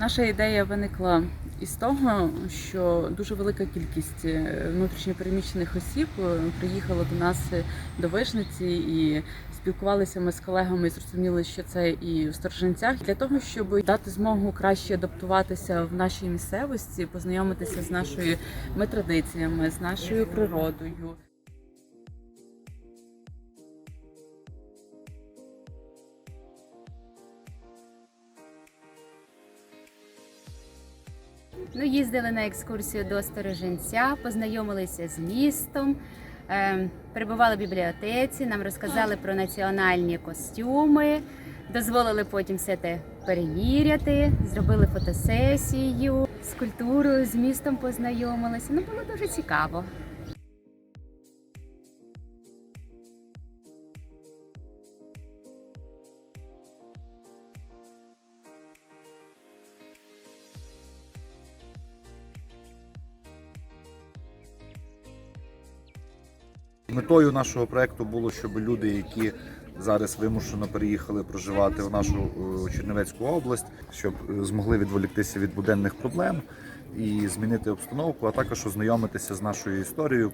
Наша ідея виникла із того, що дуже велика кількість е, внутрішньопереміщених осіб е, приїхала до нас е, до Вишниці і спілкувалися ми з колегами і зрозуміли, що це і в Сторженцях. Для того, щоб дати змогу краще адаптуватися в нашій місцевості, познайомитися з нашими традиціями, з нашою природою. Ну, їздили на екскурсію до Сторожинця, познайомилися з містом, е, перебували в бібліотеці, нам розказали про національні костюми, дозволили потім все те перевіряти, зробили фотосесію з культурою, з містом познайомилися. Ну, було дуже цікаво. Метою нашого проекту було, щоб люди, які зараз вимушено переїхали проживати в нашу е, Чернівецьку область, щоб е, змогли відволіктися від буденних проблем і змінити обстановку, а також ознайомитися з нашою історією.